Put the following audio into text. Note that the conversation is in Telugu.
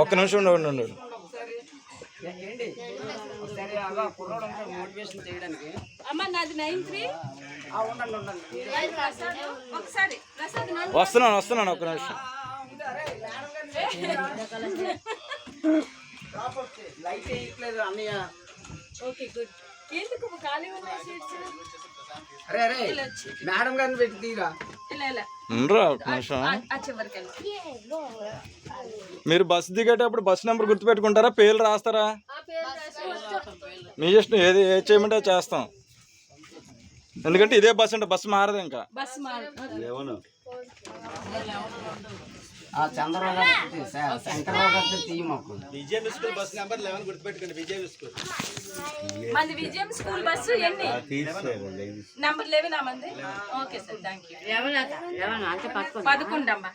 ఒక్క నిమిషం ఉండండి ఉండండి వస్తున్నాను వస్తున్నాను ఒక్క నిమిషం. లైట్ వేయట్లేదు అన్నయ్య ఓకే గుడ్. ఎందుకు ఖాళీ ఉన్నాయి సీట్స్ అరే అరే మేడం గారిని పెట్టి తీరా? మీరు బస్సు దిగేటప్పుడు బస్సు నెంబర్ గుర్తుపెట్టుకుంటారా? పేర్లు రాస్తారా? మీ ఇష్టం ఏది ఏది చేయమంటే చేస్తాం. ఎందుకంటే ఇదే బస్సు అంటే బస్సు మారదు ఇంకా. ఆ చంద్రబాబు గారు శంకరరావు గారితో తీయి మాకు. మంది విజయం స్కూల్ బస్సు ఎన్ని? నంబర్ లెవెన్ మంది? ఓకే సార్ థ్యాంక్ యూ పదకొండు. అమ్మా